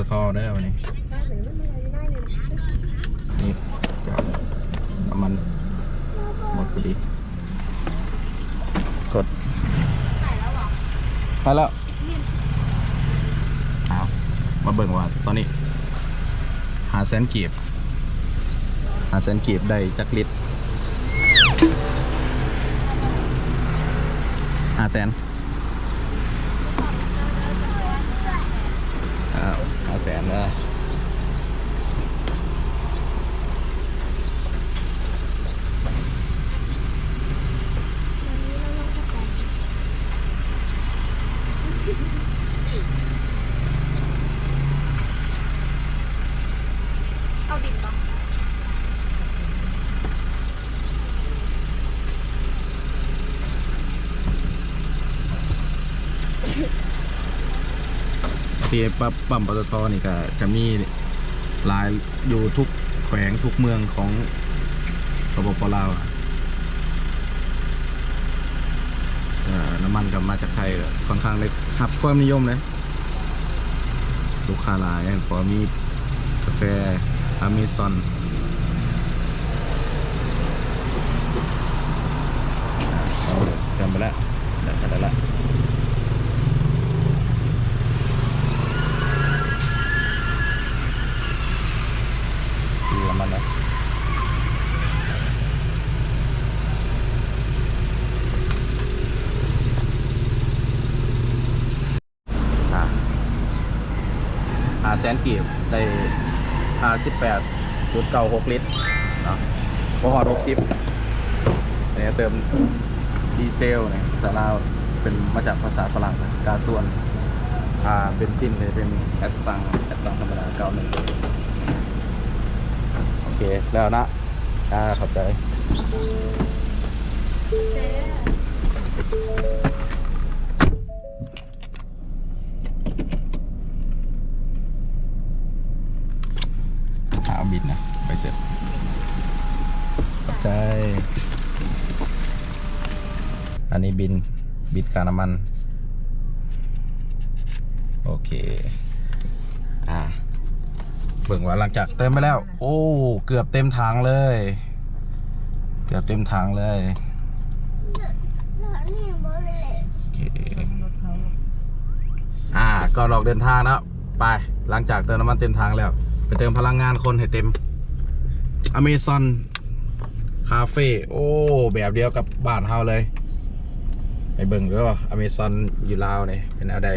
ตทเด้อวันนี้ได้เหมือนมันอะไรได้เลยนะนี่จะน้ำมันหมดพอดี กดไปแล้วเอามาเบิ่งว่าตอนนี้ หาแสนกีบ หาแสนกีบได้จักลิตรหาแสนอ้าวหา แสนเล ที่ปั๊มปั๊มปตทนี่ก็จะมีหลายอยู่ทุกแขวงทุกเมืองของสปปลาวอะเอ่อน้ำมันกับมาจากไทยค่อนข้างได้หับความนิยมเลยลูกค้าหลายพอมีกาแฟอเมซอนจำไปแล้วได้ได้แล้ว ซื้อมันนะอ่าหา แสนกีบได้ห้าสิบแปดจุดเก้าหกลิตรเนาะพอหอดหกสิบเนี่ยเติมดีเซลเนี่ยภาษาเป็นมาจากภาษาฝรั่งนะกาส่วนอ่าเบนซินเลยเป็นแอดซังแอดซังธรรมดาเก้าหนึ่งโอเค แล้วนะอ่าขอบใจ บินนะไปเสร็จขอบใจ อันนี้บินบิดการน้ำมัน โอเค อ่าเบิ่งว่าหลังจากเติมไปแล้ว โอ้ เกือบเต็มถังเลย เกือบเต็มถังเลยโอเคอ่า ก็ออกเดินทางแล้วไป หลังจากเติมน้ำมันเต็มถังแล้ว ไปเติมพลังงานคนให้เต็ม Amazon คาเฟ่โอ้ แบบเดียวกับบ้านเฮาเลยไปเบิ่งด้วยว่า Amazon อยู่ลาวเนี่ยเป็นแนวใ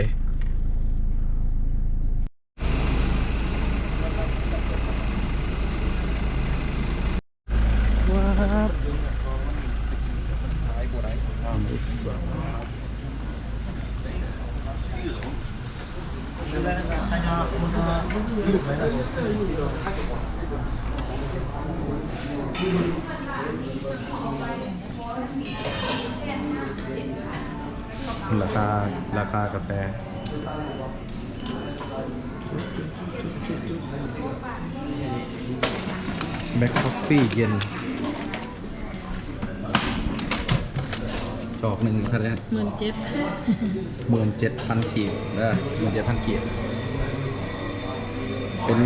ด What? On this side. ราคาราคากาแฟแบ็คคอฟฟี่เย็นดอกหนึ่งเท่าไหร่หมื่นเจ็ดหมื่นเจ็ดพันกีบนะหมื่นเจ็ดพันกีบ เป็น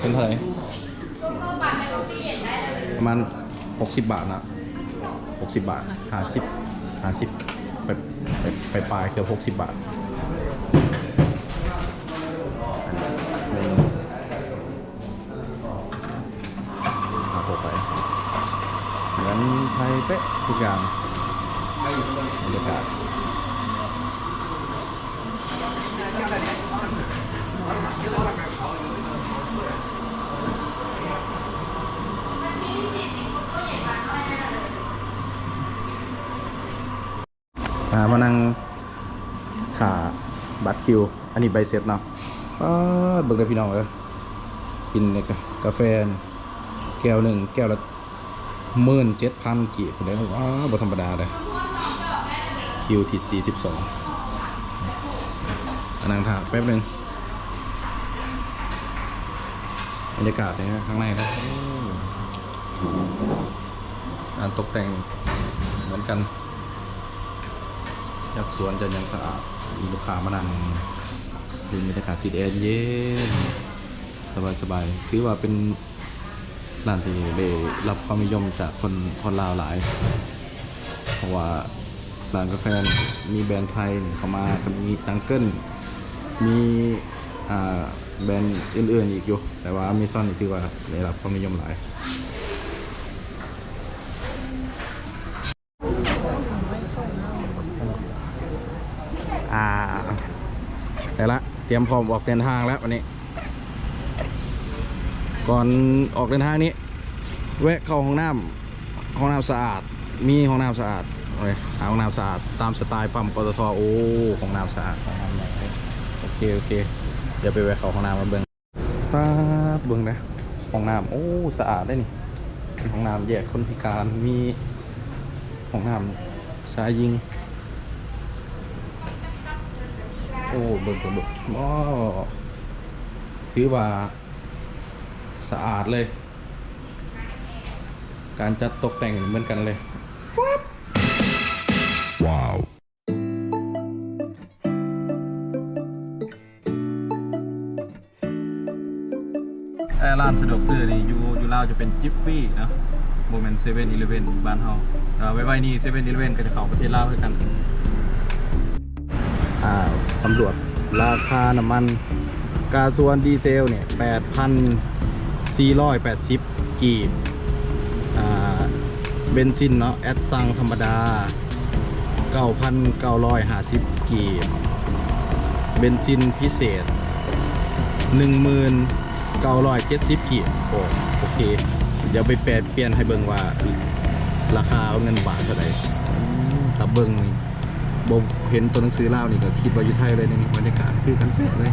เป็นเท่าไหร่ประมาณหกสิบบาทนะหกสิบบาทห้าสิบห้าสิบไปไปไปปลายเกือบหกสิบบาทเอาตัวไปเหมือนไทยเป๊ะทุกอย่างบรรยากาศ มานั่งขาบัตรคิว อันนี้ใบเสร็จเนาะก็เบิกได้พี่น้องเลยกินเนี่ยกาแฟแก้วหนึ่งแก้วละหมื่นเจ็ดพันกี่ผมเลยว้าบ่ธรรมดาเลยคิวที่สี่สิบสองนั่งถ่าแป๊บหนึ่งบรรยากาศเนี่ยข้างในครับการตกแต่งเหมือนกัน ยัดสวนจะยังสะอาดมีลูกค้ามานั่งเป็นบรรยากาศติดแอร์เย็นสบายสบายๆถือว่าเป็นร้านที่ได้รับความนิยมจากคนคนลาวหลาย เพราะว่าร้านกาแฟมีแบรนด์ไทยเข้ามาก็มีตังเกิลมีแบรนด์อื่นๆอีกอยู่ แต่ว่าอเมซอนนี่ถือว่าได้รับความนิยมหลาย อ่า แต่ละ เตรียมพร้อมออกเดินทางแล้ววันนี้ ก่อนออกเดินทางนี้ แวะเข้าห้องน้ำห้องน้ำสะอาด มีห้องน้ำสะอาดเลยหาห้องน้ำสะอาด ตามสไตล์ปั๊มปตทโอ้ห้องน้ำสะอาดโอเคโอเคเดี๋ยวไปแวะเข้าห้องน้ำมาเบิ้งตาเบิ้งนะห้องน้ำโอ้สะอาดได้นี่เป็นห้องน้ำแยกคนพิการมีห้องน้ำชายยิง โอ้เบิ่งเบิ่งเบิ่งว้าวถือว่าสะอาดเลย การจัดตกแต่งเหมือนกันเลยว้าวร้านสะดวกซื้อนี่อยู่อยู่ลาวจะเป็นจิฟฟี่นะโมเมนเซเว่นอีเลเว่นบ้านเฮาเอ่อไว้ไว้นี่เซเว่นอีเลเว่นก็จะเข้าประเทศลาวด้วยกันอ่า สำรวจราคาน้ำมันกาส่วนดีเซลเนี่ย8,480 กีบเบนซินเนาะแอดซังธรรมดา 9,950 กีบ เบนซินพิเศษ 1970 กีบโอโอเค เดี๋ยวไปแปลเปลี่ยนให้เบิ่งว่า ราคาเงินบาทเท่าไหร่ถ้าเบิ่งนี่ บเห็นตัวหนังสือเล่านี่ก็คิดว่าอยู่ไทยเลยในนี้บรรยากาศคือกันเป๊ะเลย